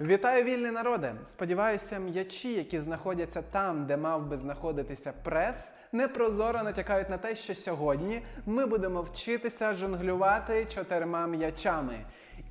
Вітаю вільний народе! Сподіваюся, м'ячі, які знаходяться там, де мав би знаходитися прес, непрозоро натякають на те, що сьогодні ми будемо вчитися жонглювати чотирма м'ячами.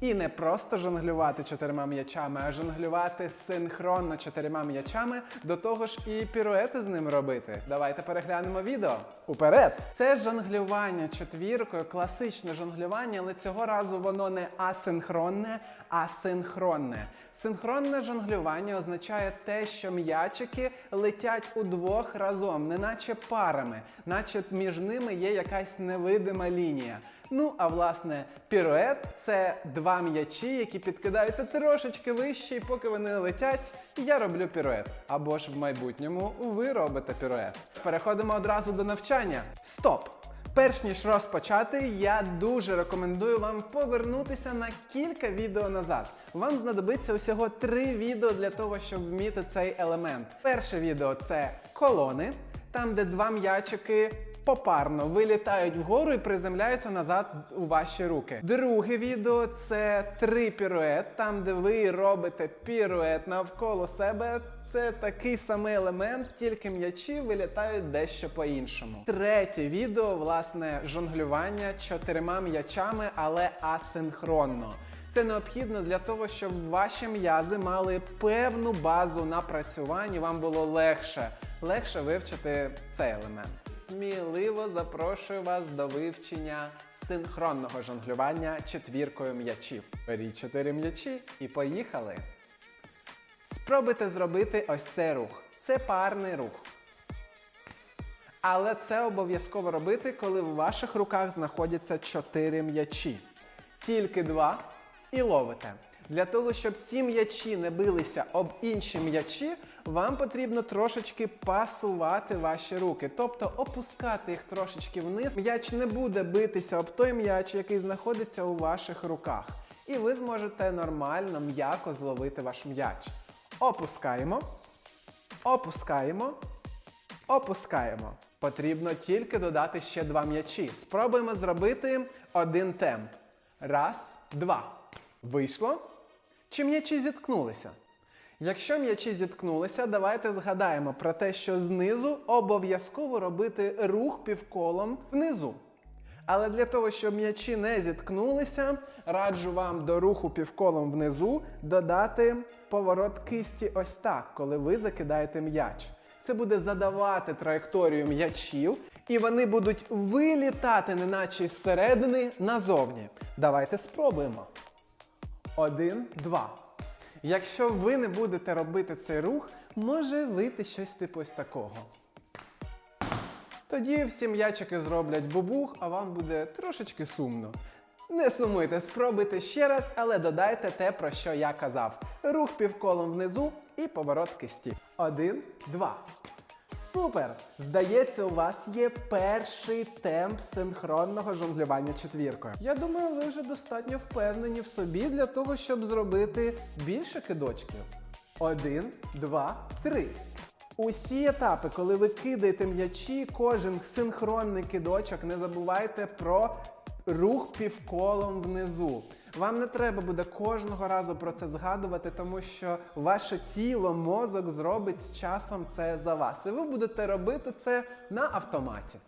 І не просто жонглювати чотирма м'ячами, а жонглювати синхронно чотирма м'ячами, до того ж і піруети з ним робити. Давайте переглянемо відео. Уперед! Це жонглювання четвіркою, класичне жонглювання, але цього разу воно не асинхронне, а синхронне. Синхронне жонглювання означає те, що м'ячики летять удвох разом, неначе парами, наче між ними є якась невидима лінія. Ну, а власне, пірует це два м'ячі, які підкидаються трошечки вище, і поки вони летять, я роблю пірует. Або ж в майбутньому ви робите пірует. Переходимо одразу до навчання. Стоп! Перш ніж розпочати, я дуже рекомендую вам повернутися на кілька відео назад. Вам знадобиться усього три відео для того, щоб вміти цей елемент. Перше відео це колони, там, де два м'ячики попарно вилітають вгору і приземляються назад у ваші руки. Друге відео це три пірует, там, де ви робите пірует навколо себе. Це такий самий елемент, тільки м'ячі вилітають дещо по-іншому. Третє відео, власне, жонглювання чотирма м'ячами, але асинхронно. Це необхідно для того, щоб ваші м'язи мали певну базу напрацювань і вам було легше, легше вивчити цей елемент. Сміливо запрошую вас до вивчення синхронного жонглювання четвіркою м'ячів. Беріть чотири м'ячі і поїхали. Спробуйте зробити ось цей рух. Це парний рух. Але це обов'язково робити, коли в ваших руках знаходяться чотири м'ячі. Тільки два і ловите. Для того, щоб ці м'ячі не билися об інші м'ячі, вам потрібно трошечки пасувати ваші руки, тобто опускати їх трошечки вниз. М'яч не буде битися об той м'яч, який знаходиться у ваших руках. І ви зможете нормально, м'яко зловити ваш м'яч. Опускаємо, опускаємо, опускаємо. Потрібно тільки додати ще два м'ячі. Спробуємо зробити один темп. Раз, два. Вийшло? Чи м'ячі зіткнулися? Якщо м'ячі зіткнулися, давайте згадаємо про те, що знизу обов'язково робити рух півколом внизу. Але для того, щоб м'ячі не зіткнулися, раджу вам до руху півколом внизу додати поворот кисті ось так, коли ви закидаєте м'яч. Це буде задавати траєкторію м'ячів, і вони будуть вилітати, неначе зсередини назовні. Давайте спробуємо. Один, два. Якщо ви не будете робити цей рух, може вийти щось типу ось такого. Тоді всі м'ячики зроблять бубух, а вам буде трошечки сумно. Не сумуйте, спробуйте ще раз, але додайте те, про що я казав. Рух півколом внизу і поворот кисті. Один, два. Супер! Здається, у вас є перший темп синхронного жонглювання четвіркою. Я думаю, ви вже достатньо впевнені в собі для того, щоб зробити більше кидочків. Один, два, три. Усі етапи, коли ви кидаєте м'ячі, кожен синхронний кидочок, не забувайте про рух півколом внизу. Вам не треба буде кожного разу про це згадувати, тому що ваше тіло, мозок зробить з часом це за вас. І ви будете робити це на автоматі.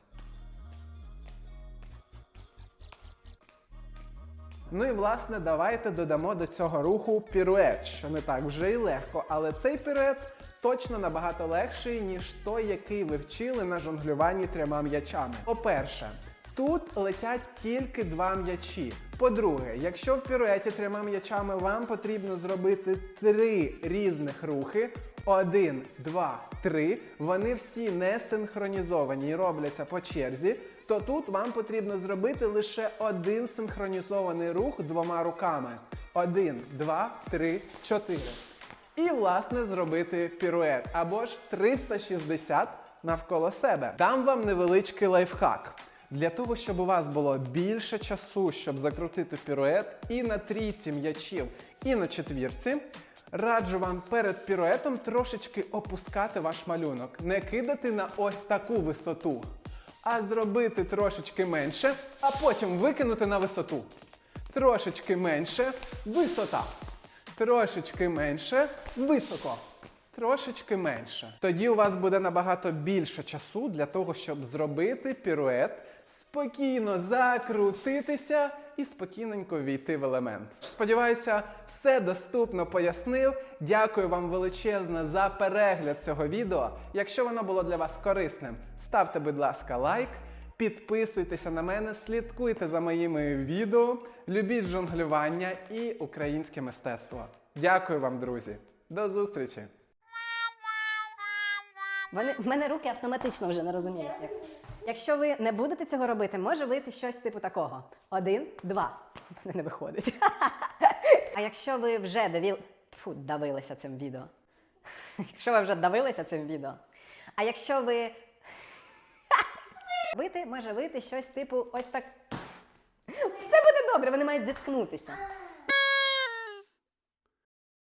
Ну і власне давайте додамо до цього руху пірует, що не так вже й легко, але цей пірует точно набагато легший, ніж той, який ви вчили на жонглюванні трьома м'ячами. По-перше, тут летять тільки два м'ячі. По-друге, якщо в піруеті трьома м'ячами вам потрібно зробити три різних рухи. Один, два, три. Вони всі не синхронізовані і робляться по черзі. То тут вам потрібно зробити лише один синхронізований рух двома руками. Один, два, три, чотири. І, власне, зробити пірует або ж 360 навколо себе. Дам вам невеличкий лайфхак. Для того, щоб у вас було більше часу, щоб закрутити пірует і на трійці м'ячів, і на четвірці, раджу вам перед піруетом трошечки опускати ваш малюнок. Не кидати на ось таку висоту, а зробити трошечки менше, а потім викинути на висоту. Трошечки менше висота. Трошечки менше. Високо. Трошечки менше. Тоді у вас буде набагато більше часу для того, щоб зробити пірует, спокійно закрутитися і спокійненько війти в елемент. Сподіваюся, все доступно пояснив. Дякую вам величезне за перегляд цього відео. Якщо воно було для вас корисним, ставте, будь ласка, лайк. Підписуйтеся на мене, слідкуйте за моїми відео, любіть жонглювання і українське мистецтво. Дякую вам, друзі. До зустрічі! Вони, в мене руки автоматично вже не розуміють. Як. Якщо ви не будете цього робити, може вийти щось типу такого: один, два. В мене не виходить. А якщо ви вже давіл... Фу, давилися цим відео. Якщо ви вже давилися цим відео. А якщо ви вийти, може вийти щось типу ось так. Все буде добре, вони мають зіткнутися.